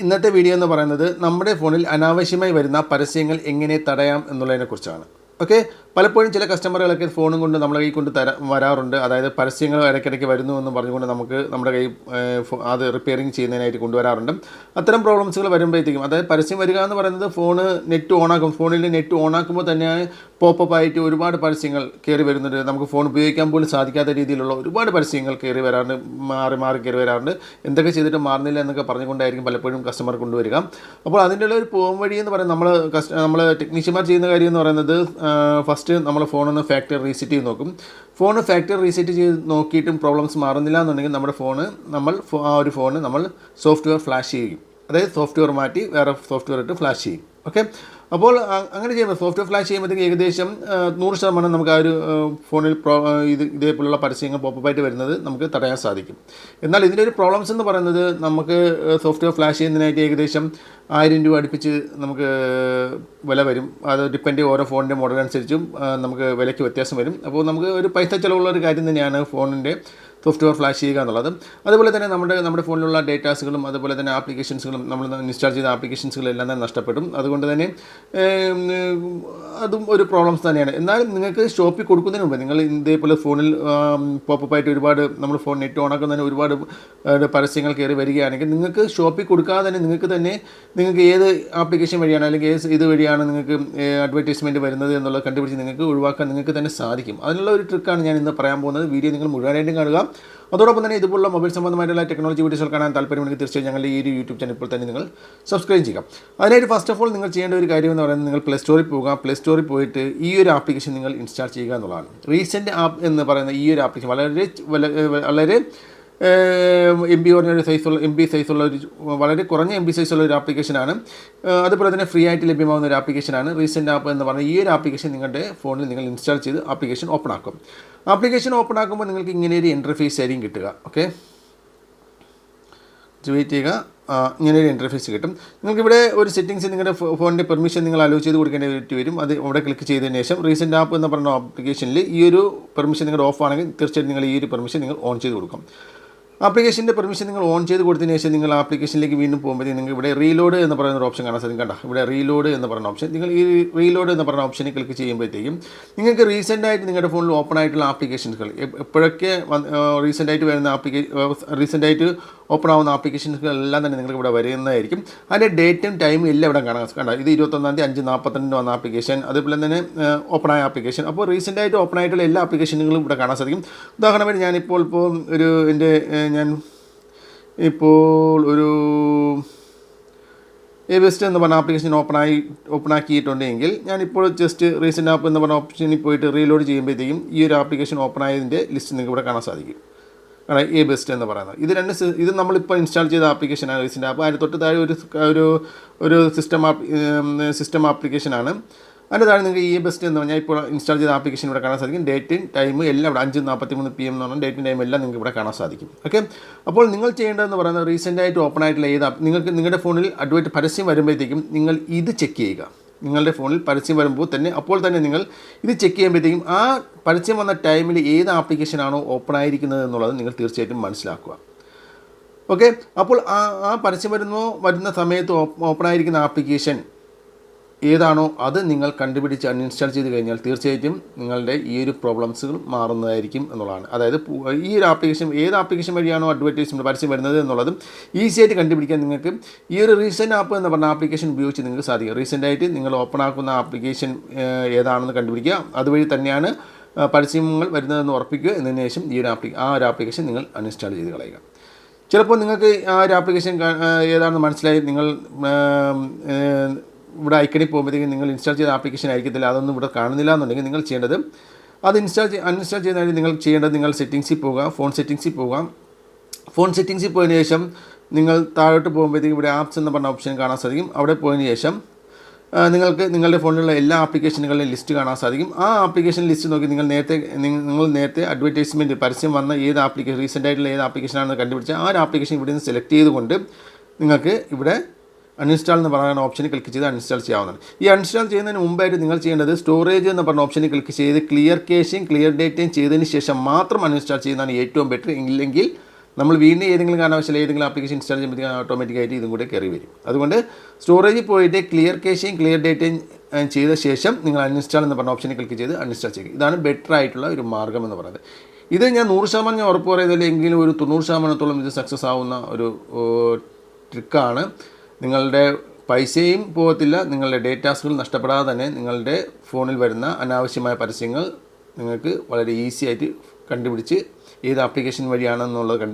ഇന്നത്തെ വീഡിയോ എന്ന് പറയുന്നത് നമ്മുടെ ഫോണിൽ അനാവശ്യമായി വരുന്ന പരസ്യങ്ങൾ എങ്ങനെ തടയാം എന്നുള്ളതിനെ കുറിച്ചാണ് ഓക്കെ പലപ്പോഴും ചില കസ്റ്റമറുകളൊക്കെ ഫോണും കൊണ്ട് നമ്മളെ കൈ കൊണ്ട് തരാ വരാറുണ്ട്. അതായത് പരസ്യങ്ങൾ ഇടയ്ക്കിടയ്ക്ക് വരുന്നു എന്ന് പറഞ്ഞുകൊണ്ട് നമുക്ക് നമ്മുടെ കൈ അത് റിപ്പയറിങ് ചെയ്യുന്നതിനായിട്ട് കൊണ്ടുവരാറുണ്ട്. അത്തരം പ്രോബ്ലംസുകൾ വരുമ്പോഴത്തേക്കും അതായത് പരസ്യം വരിക എന്ന് പറയുന്നത് ഫോണ് നെറ്റ് ഓണാക്കും ഫോണിൽ നെറ്റ് ഓണാക്കുമ്പോൾ തന്നെ പോപ്പപ്പ് ആയിട്ട് ഒരുപാട് പരസ്യങ്ങൾ കയറി വരുന്നുണ്ട്. നമുക്ക് ഫോൺ ഉപയോഗിക്കാൻ പോലും സാധിക്കാത്ത രീതിയിലുള്ള ഒരുപാട് പരസ്യങ്ങൾ കയറി വരാറുണ്ട് മാറി മാറി കയറി വരാറുണ്ട്. എന്തൊക്കെ ചെയ്തിട്ട് മാറുന്നില്ല എന്നൊക്കെ പറഞ്ഞുകൊണ്ടായിരിക്കും പലപ്പോഴും കസ്റ്റമർ കൊണ്ടുവരിക. അപ്പോൾ അതിന്റെ ഒരു പോം വഴി എന്ന് പറയുന്നത് നമ്മൾ കസ്റ്റ നമ്മൾ ടെക്നീഷ്യന്മാർ ചെയ്യുന്ന കാര്യം എന്ന് പറയുന്നത് ഫസ്റ്റ് നമ്മൾ ഫോണൊന്ന് ഫാക്ടറി റീസെറ്റ് ചെയ്ത് നോക്കും. ഫോൺ ഫാക്ടറി റീസെറ്റ് ചെയ്ത് നോക്കിയിട്ടും പ്രോബ്ലംസ് മാറുന്നില്ല എന്നുണ്ടെങ്കിൽ നമ്മുടെ ഫോണ് നമ്മൾ ആ ഒരു ഫോണ് നമ്മൾ സോഫ്റ്റ്വെയർ ഫ്ലാഷ് ചെയ്യും. അതായത് സോഫ്റ്റ്വെയർ മാറ്റി വേറെ സോഫ്റ്റ്വെയർ ഇട്ട് ഫ്ലാഷ് ചെയ്യും. ഓക്കെ അപ്പോൾ അങ്ങനെ ചെയ്യുമ്പോൾ സോഫ്റ്റ്വെയർ ഫ്ലാഷ് ചെയ്യുമ്പോഴത്തേക്ക് ഏകദേശം നൂറ് ശതമാനം നമുക്ക് ആ ഒരു ഫോണിൽ പ്രോ ഇത് ഇതേപോലുള്ള പരസ്യങ്ങൾ പോപ്പപ്പായിട്ട് വരുന്നത് നമുക്ക് തടയാൻ സാധിക്കും. എന്നാൽ ഇതിന്റെ ഒരു പ്രോബ്ലംസ് എന്ന് പറയുന്നത് നമുക്ക് സോഫ്റ്റ്വെയർ ഫ്ലാഷ് ചെയ്യുന്നതിനായിട്ട് ഏകദേശം ആയിരം രൂപ അടുപ്പിച്ച് നമുക്ക് വില വരും. അത് ഡിപ്പെൻഡ് ഓരോ ഫോണിന്റെ മോഡൽ അനുസരിച്ചും നമുക്ക് വിലയ്ക്ക് വ്യത്യാസം വരും. അപ്പോൾ നമുക്ക് ഒരു പൈസ ചിലവുള്ള ഒരു കാര്യം തന്നെയാണ് ഫോണിന്റെ സോഫ്റ്റ്വെയർ ഫ്ലാഷ് ചെയ്യുക എന്നുള്ളത്. അതുപോലെ തന്നെ നമ്മുടെ നമ്മുടെ ഫോണിലുള്ള ഡേറ്റാസുകളും അതുപോലെ തന്നെ ആപ്ലിക്കേഷൻസുകളും നമ്മൾ ഇൻസ്റ്റാൾ ചെയ്ത ആപ്ലിക്കേഷൻസുകളും എല്ലാം തന്നെ നഷ്ടപ്പെടും. അതുകൊണ്ട് തന്നെ അതും ഒരു പ്രോബ്ലംസ് തന്നെയാണ്. എന്നാലും നിങ്ങൾക്ക് ഷോപ്പിൽ കൊടുക്കുന്നതിന് മുമ്പ് നിങ്ങൾ ഇതേപോലെ ഫോണിൽ പോപ്പപ്പായിട്ട് ഒരുപാട് നമ്മൾ ഫോൺ നെറ്റ് ഓൺ ആക്കുന്നതിന് ഒരുപാട് പരസ്യങ്ങൾ കയറി വരികയാണെങ്കിൽ നിങ്ങൾക്ക് ഷോപ്പിൽ കൊടുക്കാതെ തന്നെ നിങ്ങൾക്ക് തന്നെ നിങ്ങൾക്ക് ഏത് ആപ്ലിക്കേഷൻ വഴിയാണ് അല്ലെങ്കിൽ ഏത് ഇത് വഴിയാണ് നിങ്ങൾക്ക് അഡ്വർടൈസ്മെന്റ് വരുന്നത് എന്നുള്ളത് കണ്ടുപിടിച്ച് നിങ്ങൾക്ക് ഒഴിവാക്കാൻ നിങ്ങൾക്ക് തന്നെ സാധിക്കും. അതിനുള്ള ഒരു ട്രിക്കാണ് ഞാൻ ഇന്ന് പറയാൻ പോകുന്നത്. വീഡിയോ നിങ്ങൾ മുഴുവനായിട്ടും കാണുക. അതോടൊപ്പം തന്നെ ഇതുപോലുള്ള മൊബൈൽ സംബന്ധമായിട്ടുള്ള ടെക്നോളജി വീഡിയോസ് കാണാൻ താല്പര്യമുണ്ടെങ്കിൽ തീർച്ചയായും ഞങ്ങളുടെ ഈ ഒരു യൂട്യൂബ് ചാനൽ ഇപ്പോൾ തന്നെ നിങ്ങൾ സബ്സ്ക്രൈബ് ചെയ്യുക. അതിനായിട്ട് ഫസ്റ്റ് ഓഫ് ഓൾ നിങ്ങൾ ചെയ്യേണ്ട ഒരു കാര്യം എന്ന് പറയുന്നത് നിങ്ങൾ പ്ലേ സ്റ്റോറിൽ പോകുക പ്ലേ സ്റ്റോറിൽ പോയിട്ട് ഈ ഒരു ആപ്ലിക്കേഷൻ നിങ്ങൾ ഇൻസ്റ്റാൾ ചെയ്യുക എന്നുള്ളതാണ്. റീസെന്റ് ആപ്പ് എന്ന് പറയുന്ന ഈ ഒരു ആപ്ലിക്കേഷൻ വളരെ വളരെ എം ബി പറഞ്ഞൊരു സൈസുള്ള എം ബി സൈസുള്ള ഒരു വളരെ കുറഞ്ഞ എം ബി സൈസുള്ള ഒരു ആപ്ലിക്കേഷനാണ് അതുപോലെ തന്നെ ഫ്രീ ആയിട്ട് ലഭ്യമാകുന്ന ഒരു ആപ്ലിക്കേഷനാണ് റീസെന്റ് ആപ്പ് എന്ന് പറഞ്ഞ ഈ ഒരു ആപ്ലിക്കേഷൻ നിങ്ങളുടെ ഫോണിൽ നിങ്ങൾ ഇൻസ്റ്റാൾ ചെയ്ത് ആപ്ലിക്കേഷൻ ഓപ്പൺ ആക്കും. ആപ്ലിക്കേഷൻ ഓപ്പൺ ആക്കുമ്പോൾ നിങ്ങൾക്ക് ഇങ്ങനെ ഒരു ഇന്റർഫേസ് ആയിരിക്കും കിട്ടുക. ഓക്കെ വെയിറ്റ് ചെയ്യുക. ഇങ്ങനെ ഒരു ഇന്റർഫേസ് കിട്ടും. നിങ്ങൾക്കിവിടെ ഒരു സെറ്റിങ്സ് നിങ്ങളുടെ ഫോണിന്റെ പെർമിഷൻ നിങ്ങൾ അലോ ചെയ്ത് കൊടുക്കേണ്ടി വരും. അത് അവിടെ ക്ലിക്ക് ചെയ്തതിന് ശേഷം റീസെന്റ് ആപ്പ് എന്ന് പറഞ്ഞ ആപ്ലിക്കേഷനിൽ ഈ ഒരു പെർമിഷൻ നിങ്ങളുടെ ഓഫ് ആണെങ്കിൽ തീർച്ചയായിട്ടും നിങ്ങൾ ഈ ഒരു പെർമിഷൻ നിങ്ങൾ ഓൺ ചെയ്ത് കൊടുക്കും. ആപ്ലിക്കേഷന്റെ പെർമിഷൻ നിങ്ങൾ ഓൺ ചെയ്ത് കൊടുത്തതിന് ശേഷം നിങ്ങൾ ആപ്ലിക്കേഷനിലേക്ക് വീണ്ടും പോകുമ്പോഴത്തേക്ക് നിങ്ങൾക്ക് ഇവിടെ റീലോഡ് എന്ന് പറയുന്ന ഒരു ഓപ്ഷൻ കാണാൻ സാധിക്കും. കണ്ട? ഇവിടെ റീലോഡ് എന്ന് പറയുന്ന ഓപ്ഷൻ നിങ്ങൾ ഈ റീലോഡ് എന്ന് പറയുന്ന ഓപ്ഷനിൽ ക്ലിക്ക് ചെയ്യുമ്പോഴത്തേക്കും നിങ്ങൾക്ക് റീസെന്റ് ആയിട്ട് നിങ്ങളുടെ ഫോണിൽ ഓപ്പൺ ആയിട്ടുള്ള ആപ്ലിക്കേഷൻസുകൾ എപ്പോഴൊക്കെ റീസെന്റ് ആയിട്ട് വരുന്ന ആപ്ലിക്കേ റീസെന്റ് ആയിട്ട് ഓപ്പൺ ആവുന്ന ആപ്ലിക്കേഷൻസുകൾ എല്ലാം തന്നെ നിങ്ങൾക്ക് ഇവിടെ വരുന്നതായിരിക്കും. അതിന്റെ ഡേറ്റും ടൈമും എല്ലാം ഇവിടെ കാണാൻ കണ്ടോ? ഇത് ഇരുപത്തൊന്നാം തീയതി അഞ്ച് നാൽപ്പത്തിരണ്ട് വന്ന ആപ്ലിക്കേഷൻ അതുപോലെ തന്നെ ഓപ്പൺ ആയ ആപ്ലിക്കേഷൻ അപ്പോൾ റീസെന്റ് ആയിട്ട് ഓപ്പൺ ആയിട്ടുള്ള എല്ലാ ആപ്ലിക്കേഷനുകളും ഇവിടെ കാണാൻ സാധിക്കും. ഉദാഹരണമായിട്ട് ഞാനിപ്പോൾ ഇപ്പോൾ ഒരു എന്റെ ഞാൻ ഇപ്പോൾ ഒരു എ ബെസ്റ്റ് എന്ന് പറഞ്ഞ ആപ്ലിക്കേഷൻ ഓപ്പൺ ആയി ഓപ്പൺ ആക്കിയിട്ടുണ്ടെങ്കിൽ ഞാനിപ്പോൾ ജസ്റ്റ് റീസെന്റ് ആപ്പ് എന്ന് പറഞ്ഞ ഓപ്ഷനിൽ പോയിട്ട് റീലോഡ് ചെയ്യുമ്പോഴത്തേക്കും ഈ ഒരു ആപ്ലിക്കേഷൻ ഓപ്പൺ ആയതിന്റെ ലിസ്റ്റ് നിങ്ങൾക്ക് ഇവിടെ കാണാൻ സാധിക്കും. ആണ് എ ബെസ്റ്റ് എന്ന് പറയുന്നത്. ഇത് രണ്ട് ഇത് നമ്മളിപ്പോൾ ഇൻസ്റ്റാൾ ചെയ്ത ആപ്ലിക്കേഷനാണ് റീസെന്റ് ആപ്പ് അതിന് തൊട്ട് താഴെ ഒരു ഒരു ഒരു സിസ്റ്റം ആപ്പ് സിസ്റ്റം ആപ്ലിക്കേഷനാണ് അതിന്റെ താഴെ നിങ്ങൾക്ക് ഇ ബെസ്റ്റ് എന്ന് പറഞ്ഞാൽ ഇപ്പോൾ ഇൻസ്റ്റാൾ ചെയ്ത ആപ്ലിക്കേഷൻ ഇവിടെ കാണാൻ സാധിക്കും. ഡേറ്റും ടൈം എല്ലാം ഇവിടെ അഞ്ച് നാൽപ്പത്തി മൂന്ന് പി എം എന്ന് പറഞ്ഞാൽ ഡേറ്റും ടൈം എല്ലാം നിങ്ങൾക്ക് ഇവിടെ കാണാൻ സാധിക്കും. ഓക്കെ അപ്പോൾ നിങ്ങൾ ചെയ്യേണ്ടതെന്ന് പറയുന്നത് റീസെന്റ് ആയിട്ട് ഓപ്പൺ ആയിട്ടുള്ള ഏത് നിങ്ങൾക്ക് നിങ്ങളുടെ ഫോണിൽ അഡ്വൈറ്റ് പരസ്യം വരുമ്പോഴത്തേക്കും നിങ്ങൾ ഇത് ചെക്ക് ചെയ്യുക. നിങ്ങളുടെ ഫോണിൽ പരസ്യം വരുമ്പോൾ തന്നെ അപ്പോൾ തന്നെ നിങ്ങൾ ഇത് ചെക്ക് ചെയ്യുമ്പോഴത്തേക്കും ആ പരസ്യം വന്ന ടൈമിൽ ഏത് ആപ്ലിക്കേഷനാണോ ഓപ്പൺ ആയിരിക്കുന്നത് എന്നുള്ളത് നിങ്ങൾ തീർച്ചയായിട്ടും മനസ്സിലാക്കുക. ഓക്കെ അപ്പോൾ ആ ആ പരസ്യം വരുന്നോ വരുന്ന സമയത്ത് ഓപ്പൺ ആയിരിക്കുന്ന ആപ്ലിക്കേഷൻ ഏതാണോ അത് നിങ്ങൾ കണ്ടുപിടിച്ച് അൺഇൻസ്റ്റാൾ ചെയ്ത് കഴിഞ്ഞാൽ തീർച്ചയായിട്ടും നിങ്ങളുടെ ഈ ഒരു പ്രോബ്ലംസുകൾ മാറുന്നതായിരിക്കും എന്നുള്ളതാണ്. അതായത് ഈ ഒരു ആപ്ലിക്കേഷൻ ഏത് ആപ്ലിക്കേഷൻ വഴിയാണോ അഡ്വർടൈസ്മെന്റ് പരസ്യം വരുന്നത് എന്നുള്ളതും ഈസിയായിട്ട് കണ്ടുപിടിക്കാൻ നിങ്ങൾക്ക് ഈ ഒരു റീസെന്റ് ആപ്പ് എന്ന് പറഞ്ഞ ആപ്ലിക്കേഷൻ ഉപയോഗിച്ച് നിങ്ങൾക്ക് സാധിക്കും. റീസെന്റായിട്ട് നിങ്ങൾ ഓപ്പൺ ആക്കുന്ന ആപ്ലിക്കേഷൻ ഏതാണെന്ന് കണ്ടുപിടിക്കുക. അതുവഴി തന്നെയാണ് പരസ്യങ്ങൾ വരുന്നതെന്ന് ഉറപ്പിക്കുക. എന്നതിന് ശേഷം ഈ ഒരു ആപ്ലി ആ ഒരു ആപ്ലിക്കേഷൻ നിങ്ങൾ അൺഇൻസ്റ്റാൾ ചെയ്ത് കളയുക. ചിലപ്പോൾ നിങ്ങൾക്ക് ആ ഒരു ആപ്ലിക്കേഷൻ ഏതാണെന്ന് മനസ്സിലായി നിങ്ങൾ ഇവിടെ ഐക്കണി പോകുമ്പോഴത്തേക്കും നിങ്ങൾ ഇൻസ്റ്റാൾ ചെയ്ത ആപ്ലിക്കേഷൻ ആയിരിക്കത്തില്ല. അതൊന്നും ഇവിടെ കാണുന്നില്ല എന്നുണ്ടെങ്കിൽ നിങ്ങൾ ചെയ്യേണ്ടത് അത് ഇൻസ്റ്റാൾ അൺഇൻസ്റ്റാൾ ചെയ്യുന്നതിന് നിങ്ങൾ ചെയ്യേണ്ടത് നിങ്ങൾ സെറ്റിങ്സിൽ പോവുക ഫോൺ സെറ്റിങ്സിൽ പോവുക ഫോൺ സെറ്റിങ്സിൽ പോയതിന് ശേഷം നിങ്ങൾ താഴോട്ട് പോകുമ്പോഴത്തേക്കും ഇവിടെ ആപ്സ് എന്ന് പറഞ്ഞ ഓപ്ഷൻ കാണാൻ സാധിക്കും. അവിടെ പോയതിന് ശേഷം നിങ്ങൾക്ക് നിങ്ങളുടെ ഫോണിലുള്ള എല്ലാ ആപ്ലിക്കേഷനുകളുടെയും ലിസ്റ്റ് കാണാൻ സാധിക്കും. ആ ആപ്ലിക്കേഷൻ ലിസ്റ്റ് നോക്കി നിങ്ങൾ നേരത്തെ നിങ്ങൾ നേരത്തെ അഡ്വർടൈസ്മെന്റ് പരസ്യം വന്ന ഏത് ആപ്ലിക്കേഷൻ റീസെന്റ് ആയിട്ടുള്ള ഏത് ആപ്ലിക്കേഷനാണെന്ന് കണ്ടുപിടിച്ചാൽ ആ ഒരു ആപ്ലിക്കേഷൻ ഇവിടെ നിന്ന് സെലക്ട് ചെയ്തുകൊണ്ട് നിങ്ങൾക്ക് ഇവിടെ അൺഇൻസ്റ്റാൾ എന്ന് പറയുന്ന ഓപ്ഷനിൽ ക്ലിക്ക് ചെയ്ത് അൺഇൻസ്റ്റാൾ ചെയ്യാവുന്നതാണ്. ഈ അൺഇൻസ്റ്റാൾ ചെയ്യുന്നതിന് മുമ്പായിട്ട് നിങ്ങൾ ചെയ്യേണ്ടത് സ്റ്റോറേജ് എന്ന് പറഞ്ഞ ഓപ്ഷനിൽ ക്ലിക്ക് ചെയ്ത് ക്ലിയർ കേഷും ക്ലിയർ ഡേറ്റയും ചെയ്തതിന് ശേഷം മാത്രം അൺഇൻസ്റ്റാൾ ചെയ്യുന്നതാണ് ഏറ്റവും ബെറ്റർ ഇല്ലെങ്കിൽ നമ്മൾ വീണ്ടും ഏതെങ്കിലും കാരണവശാൽ ഏതെങ്കിലും ആപ്ലിക്കേഷൻ ഇൻസ്റ്റാൾ ചെയ്യുമ്പോഴത്തേക്കും ഓട്ടോമാറ്റിക്കായിട്ട് ഇതും കൂടെ കയറി വരും. അതുകൊണ്ട് സ്റ്റോറേജിൽ പോയിട്ട് ക്ലിയർ കേഷയും ക്ലിയർ ഡേറ്റയും ചെയ്ത ശേഷം നിങ്ങൾ അൺഇൻസ്റ്റാൾ എന്ന് പറഞ്ഞ ഓപ്ഷനിൽ ക്ലിക്ക് ചെയ്ത് അൺഇൻസ്റ്റാൾ ചെയ്യുക. ഇതാണ് ബെറ്റർ ആയിട്ടുള്ള ഒരു മാർഗം എന്ന് പറയുന്നത്. ഇത് ഞാൻ നൂറ് ശതമാനം ഞാൻ ഉറപ്പ് പറയുന്നില്ല എങ്കിലും ഒരു തൊണ്ണൂറ് ശതമാനത്തോളം ഇത് സക്സസ് ആവുന്ന ഒരു ട്രിക്കാണ് നിങ്ങളുടെ പൈസയും പോകത്തില്ല നിങ്ങളുടെ ഡേറ്റാസുകൾ നഷ്ടപ്പെടാതെ തന്നെ നിങ്ങളുടെ ഫോണിൽ വരുന്ന അനാവശ്യമായ പരസ്യങ്ങൾ നിങ്ങൾക്ക് വളരെ ഈസി ആയിട്ട് കണ്ടുപിടിച്ച് ഏത് ആപ്ലിക്കേഷൻ വഴിയാണെന്നുള്ളത് കണ്ടു